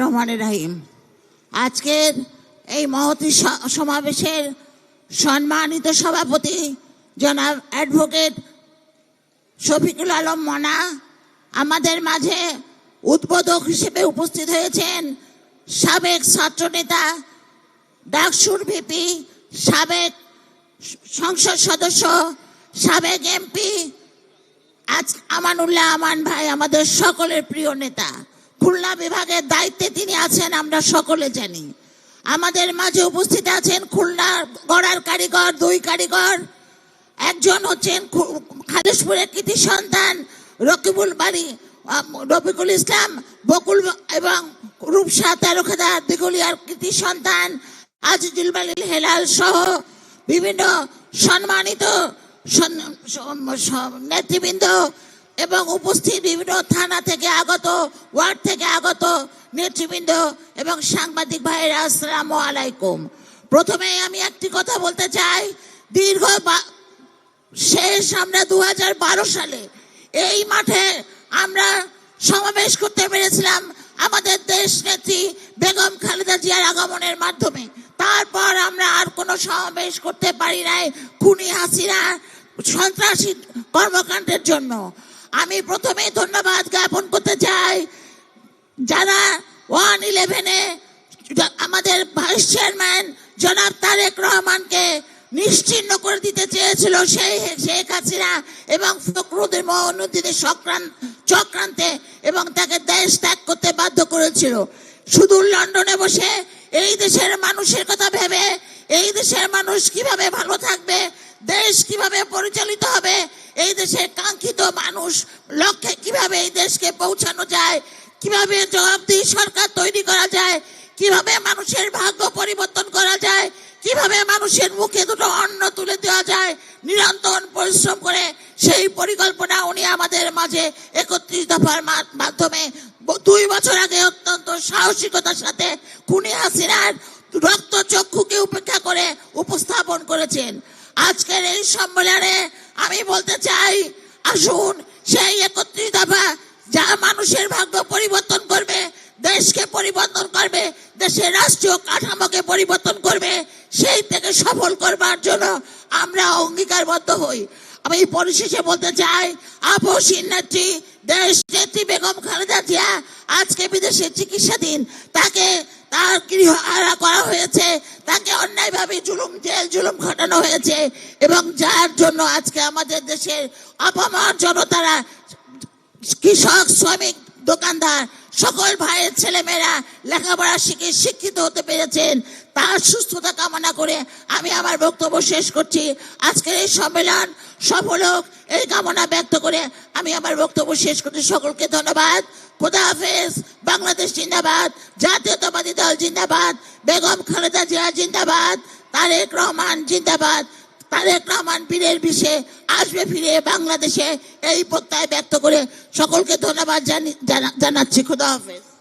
রহমানির রহিম। আজকের এই মহতি সমাবেশের সম্মানিত সভাপতি জনাব অ্যাডভোকেট শফিকুল আলম মনা আমাদের মাঝে উদ্বোধক হিসেবে উপস্থিত হয়েছেন সাবেক ছাত্রনেতা, ডাকসুর ভিপি, সাবেক সংসদ সদস্য, সাবেক এমপি আজ আমানুল্লাহ আমান ভাই আমাদের সকলের প্রিয় নেতা। খুলনা বিভাগের দায়িত্বে তিনি আছেন, আমরা সকলে জানি। আমাদের মাঝে উপস্থিত আছেন খুলনা গড়ার কারিগর, দুই কারিগর। একজন হচ্ছেন খালিশপুরের কৃতি সন্তান, রকিবুল বাড়ি রফিকুল ইসলাম, বকুল এবং রূপসা তেরোখাদার দিগুলিয়ার কৃতি সন্তান, আজিজুল মালিল হেলাল সহ বিভিন্ন সম্মানিত নেতৃবৃন্দ এবং উপস্থিত বিভিন্ন থানা থেকে আগত, ওয়ার্ড থেকে আগত নেতৃবৃন্দ এবং সাংবাদিক ভাইয়েরা, আসসালামু আলাইকুম। প্রথমে আমি একটি কথা বলতে চাই, দীর্ঘ শেষ আমরা দু হাজার বারো সালে এই মাঠে আমরা সমাবেশ করতে পেরেছিলাম আমাদের দেশ নেত্রী বেগম খালেদা জিয়ার আগমনের মাধ্যমে। তারপর আমরা আর কোনো সমাবেশ করতে পারি নাই, খুনি হাসিনা সন্ত্রাসী কর্মকাণ্ডের জন্য। আমি প্রথমেই ধন্যবাদ জ্ঞাপন করতে চাই। যারা ওয়ান ইলেভেনে আমাদের ভাইস চেয়ারম্যান জনাব তারেক রহমানকে নিশ্চিহ্ন করে দিতে চেয়েছিল সেই শেখ হাসিনা এবং ফখরুদ্দিন মোহাম্মদের চক্রান্ত চক্রান্তে এবং তাকে দেশ ত্যাগ করতে বাধ্য করেছিল। শুধু লন্ডনে বসে এই দেশের মানুষের কথা ভেবে, এই দেশের মানুষ কীভাবে ভালো থাকবে দেশ কীভাবে পরিচালিত হবে? এই দেশের কাঙ্ক্ষিত মানুষ লক্ষ্যে কীভাবে এই দেশকে পৌঁছানো যায়? কীভাবে জবাবদিহি সরকার তৈরি করা যায়? কীভাবে মানুষের ভাগ্য পরিবর্তন করা যায়? কীভাবে মানুষের মুখে দুটো অন্ন তুলে দেওয়া যায়? নিরন্তর পরিশ্রম করে সেই পরিকল্পনা উনি আমাদের মাঝে একত্রিশ দফার মাধ্যমে দুই বছর আগে অত্যন্ত সাহসিকতার সাথে খুনি হাসিনার রক্ত চক্ষুকে উপেক্ষা করে উপস্থাপন করেছেন। আজকের এই সম্মেলনে আমি বলতে চাই, আসুন সেই একত্রিশ দফা যা মানুষের ভাগ্য পরিবর্তন করবে, দেশকে পরিবর্তন করবে, দেশের রাষ্ট্রীয় কাঠামোকে পরিবর্তন করবে, সেই থেকে সফল করবার জন্য আমরা অঙ্গীকারবদ্ধ হই। আমি পরিশেষে বলতে চাই, আপসীন নেত্রী দেশ নেত্রী বেগম খালেদা জিয়া আজকে বিদেশে চিকিৎসাধীন। তাকে তার গৃহহারা করা হয়েছে। তাকে অন্যায়ভাবে জুলুম, জেল জুলুম ঘটানো হয়েছে এবং যার জন্য আজকে আমাদের দেশের অপমান জনতারা কৃষক, শ্রমিক, দোকানদার সকল ভাইয়ের ছেলেমেয়েরা লেখাপড়া শিখে শিক্ষিত হতে পেরেছেন, তার সুস্থতা কামনা করে আমি আমার বক্তব্য শেষ করছি। আজকের এই সম্মেলন সফল হোক এই কামনা ব্যক্ত করে আমি আমার বক্তব্য শেষ করছি। সকলকে ধন্যবাদ। খোদা হাফেজ। বাংলাদেশ জিন্দাবাদ। জাতীয়তাবাদী দল জিন্দাবাদ। বেগম খালেদা জিয়া জিন্দাবাদ। তারেক রহমান জিন্দাবাদ। তারেক রহমান বীরের বিষয়ে আসবে, ফিরে বাংলাদেশে। এই প্রত্যয় ব্যক্ত করে সকলকে ধন্যবাদ জানি- জানা- জানাচ্ছি। খুদা হাফেজ।